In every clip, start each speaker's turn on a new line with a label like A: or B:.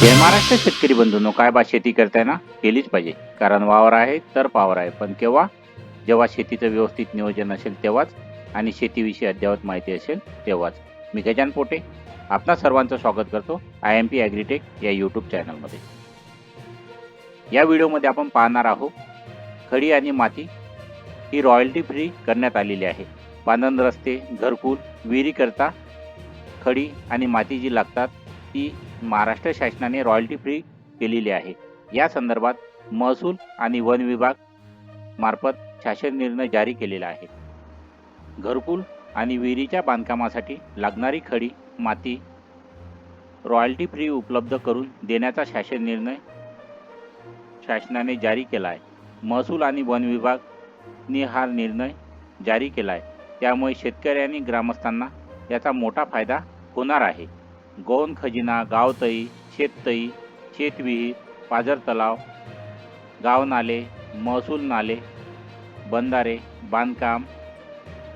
A: जय महाराष्ट्र शेतकरी बंधूंनो काय बा शेती करताय ना केलीच पाहिजे. कारण वावर आहे तर पावर आहे. पण केव्हा? जेव्हा शेतीचं व्यवस्थित नियोजन असेल तेव्हाच आणि शेतीविषयी अद्ययावत माहिती असेल तेव्हाच. मी गजान पोटे आपणा सर्वांचं स्वागत करतो आय एम पी ॲग्रीटेक या यूट्यूब चॅनलमध्ये. या व्हिडिओमध्ये आपण पाहणार आहोत खडी आणि माती ही रॉयल्टी फ्री करण्यात आलेली आहे. बांधण रस्ते घरकुल विहिरीकरता खडी आणि माती जी लागतात ती महाराष्ट्र शासनाने रॉयल्टी फ्री केलेली आहे. या संदर्भात महसूल आणि वन विभाग मार्फत शासन निर्णय जारी केलेला आहे. घरकुल आणि विहिरीच्या बांधकामासाठी लागणारी खडी माती रॉयल्टी फ्री उपलब्ध करून देण्याचा शासन निर्णय शासनाने जारी केला आहे. महसूल आणि वन विभागने हा निर्णय जारी केला आहे. त्यामुळे शेतकरी आणि ग्रामस्थांना याचा मोठा फायदा होणार आहे. गौण खजिना गावतई शेततई शेतविहीर पाझर तलाव गाव नाले महसूल नाले बंधारे बांधकाम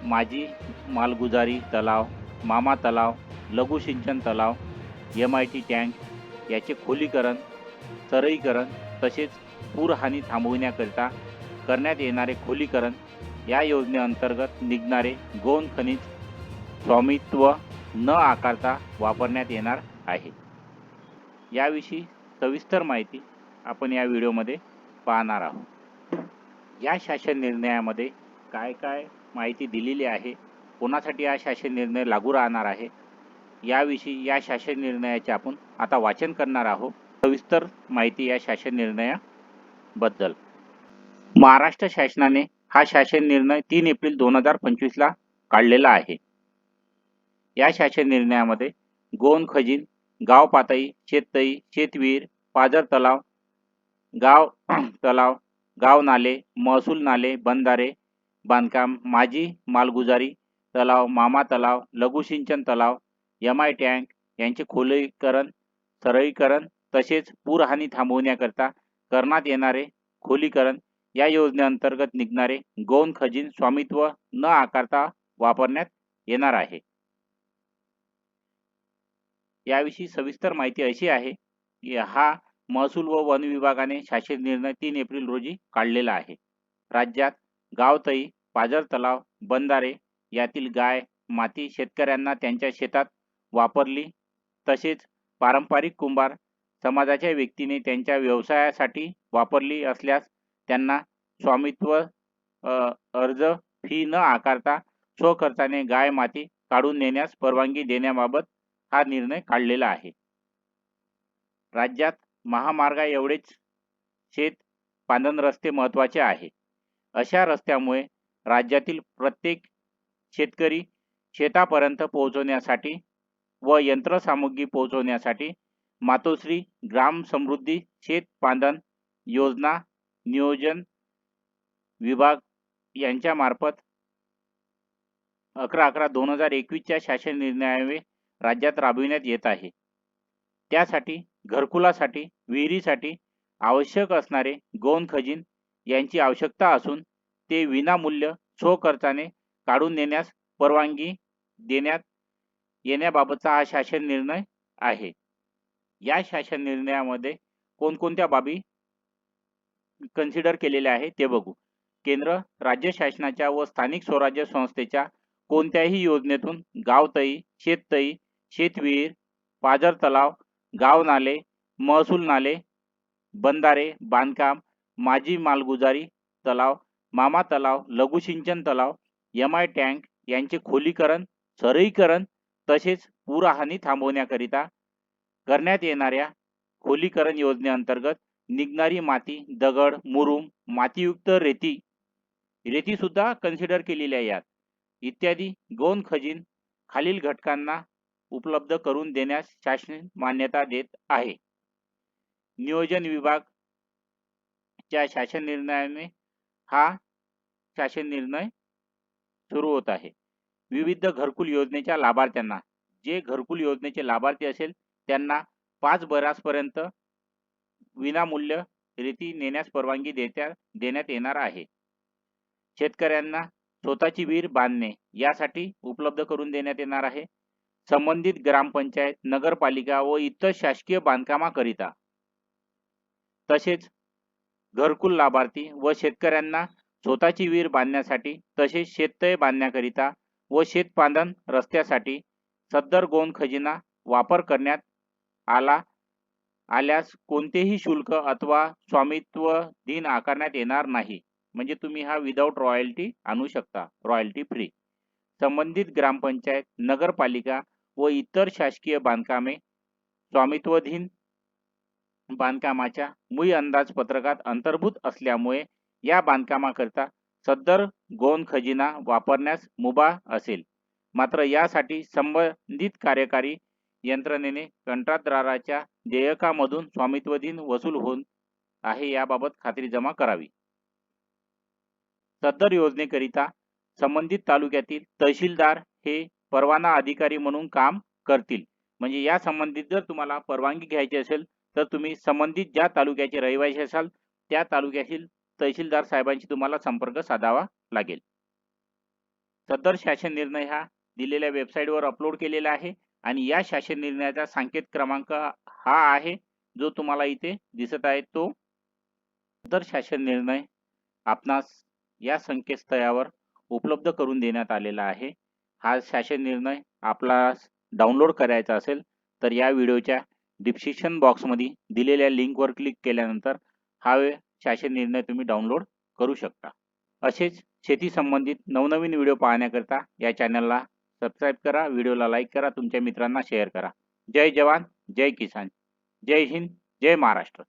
A: माजी मालगुजारी तलाव मामा तलाव लघु सिंचन तलाव एम आय टी टँक याचे खोलीकरण सरळीकरण तसेच पूरहानी थांबविण्याकरिता करण्यात येणारे खोलीकरण या योजनेअंतर्गत निघणारे गौण खनिज स्वामित्व न आकारता वापरण्यात येणार आहे. याविषयी सविस्तर माहिती आपण या व्हिडिओमध्ये पाहणार आहोत. या शासन निर्णयामध्ये काय काय माहिती दिलेली आहे? कोणासाठी हा शासन निर्णय लागू राहणार आहे? याविषयी या शासन निर्णयाचे आपण आता वाचन करणार आहोत. सविस्तर माहिती या शासन निर्णयाबद्दल. महाराष्ट्र शासनाने हा शासन निर्णय तीन एप्रिल दोन हजार पंचवीसला काढलेला आहे. या शासन निर्णयामध्ये गोंद खजिन गाव पातळी शेततई शेतवीर पाझर तलाव गाव तलाव गाव नाले महसूल नाले बंधारे बांधकाम माजी मालगुजारी तलाव मामा तलाव लघु सिंचन तलाव एम आय टँक यांचे खोलीकरण सरळीकरण तसेच पूरहानी थांबवण्याकरता करण्यात येणारे खोलीकरण या योजनेअंतर्गत निघणारे गौण खजिन स्वामित्व न आकारता वापरण्यात येणार आहे. याविषयी सविस्तर माहिती अशी आहे की हा महसूल व वन विभागाने शासन निर्णय तीन एप्रिल रोजी काढलेला आहे. राज्यात गावतई पाजर तलाव बंधारे यातील गाय माती शेतकऱ्यांना त्यांच्या शेतात वापरली. तसेच पारंपरिक कुंभार समाजाच्या व्यक्तीने त्यांच्या व्यवसायासाठी वापरली असल्यास त्यांना स्वामित्व अर्ज फी न आकारता स्वखर्चाने गाय माती काढून नेण्यास परवानगी देण्याबाबत हा निर्णय काढलेला आहे. राज्यात महामार्गा एवढेच शेत पांधन रस्ते महत्त्वाचे आहे. अशा रस्त्यामुळे राज्यातील प्रत्येक शेतकरी शेतापर्यंत पोहोचवण्यासाठी व यंत्रसामुग्री पोहोचवण्यासाठी मातोश्री ग्राम समृद्धी शेत पांधन योजना नियोजन विभाग यांच्यामार्फत अकरा अकरा दोन हजार एकवीसच्या शासन निर्णयावे राज्यात राबविण्यात येत आहे. त्यासाठी घरकुलासाठी विहिरीसाठी आवश्यक असणारे गौण खजिन यांची आवश्यकता असून ते विनामूल्य स्वखर्चाने काढून नेण्यास परवानगी देण्यात येण्याबाबतचा हा शासन निर्णय आहे. या शासन निर्णयामध्ये कोणकोणत्या बाबी कन्सिडर केलेल्या आहे ते बघू. केंद्र राज्य शासनाच्या व स्थानिक स्वराज्य संस्थेच्या कोणत्याही योजनेतून गावतई शेततई शेतविहीर पाझर तलाव गाव नाले महसूल नाले बंधारे बांधकाम माजी मालगुजारी तलाव मामा तलाव लघु सिंचन तलाव एम आय टँक यांचे खोलीकरण सरळीकरण तसेच पूरहानी थांबवण्याकरिता करण्यात येणाऱ्या खोलीकरण योजनेअंतर्गत निघणारी माती दगड मुरुम मातीयुक्त रेती रेती सुद्धा कन्सिडर केलेल्या यात इत्यादी गौण खजिन खालील घटकांना उपलब्ध करून देण्यास शासन मान्यता देत आहे. नियोजन विभागच्या शासन निर्णयाने हा शासन निर्णय सुरू होत आहे. विविध घरकुल योजनेच्या लाभार्थ्यांना जे घरकुल योजनेचे लाभार्थी असेल त्यांना पाच बरासपर्यंत विनामूल्य रेती नेण्यास परवानगी देत्या देण्यात येणार आहे. शेतकऱ्यांना स्वतःची विहीर बांधणे यासाठी उपलब्ध करून देण्यात येणार आहे. संबंधित ग्रामपंचायत नगरपालिका व इतर शासकीय बांधकामाकरिता. तसेच घरकुल लाभार्थी व शेतकऱ्यांना स्वतःची विहीर बांधण्यासाठी तसेच शेततळे बांधण्याकरिता व शेतपांधन रस्त्यासाठी सद्दर गोंद खजिना वापर करण्यात आला आल्यास कोणतेही शुल्क अथवा स्वामित्व दिन आकारण्यात येणार नाही. म्हणजे तुम्ही हा विदाऊट रॉयल्टी आणू शकता रॉयल्टी फ्री संबंधित ग्रामपंचायत नगरपालिका व इतर शासकीय बांधकामे स्वामित्वधीन बांधकामाच्या मूळ अंदाजपत्रकात अंतर्भूत असल्यामुळे या बांधकामाकरिता सदर गोंद खजिना वापरण्यास मुभा असेल. मात्र यासाठी संबंधित कार्यकारी यंत्रणेने कंत्राटदाराच्या देयकामधून स्वामित्वधीन वसूल होऊन आहे याबाबत खात्री जमा करावी. सदर योजनेकरिता संबंधित तालुक्यातील तहसीलदार हे परवाना अधिकारी म्हणून काम करतील. म्हणजे या संबंधित जर तुम्हाला परवानगी घ्यायची असेल तर तुम्ही संबंधित ज्या तालुक्याचे रहिवासी असाल त्या तालुक्यातील तहसीलदार साहेबांशी तुम्हाला संपर्क साधावा लागेल. सदर शासन निर्णय हा दिलेल्या वेबसाईटवर अपलोड केलेला आहे आणि या शासन निर्णयाचा सांकेत क्रमांक हा आहे जो तुम्हाला इथे दिसत आहे. तो सदर शासन निर्णय आपणास या संकेतस्थळावर उपलब्ध करून देण्यात आलेला आहे. हा शासन निर्णय आपला डाउनलोड करायचा असेल तर या व्हिडिओच्या डिस्क्रिप्शन बॉक्समध्ये दिलेल्या लिंकवर क्लिक केल्यानंतर हा शासन निर्णय तुम्ही डाउनलोड करू शकता. असेच शेती संबंधित नवनवीन व्हिडिओ पाहण्याकरता या चॅनलला सबस्क्राईब करा व्हिडिओला लाईक करा तुमच्या मित्रांना शेअर करा. जय जवान जय किसान जय हिंद जय महाराष्ट्र.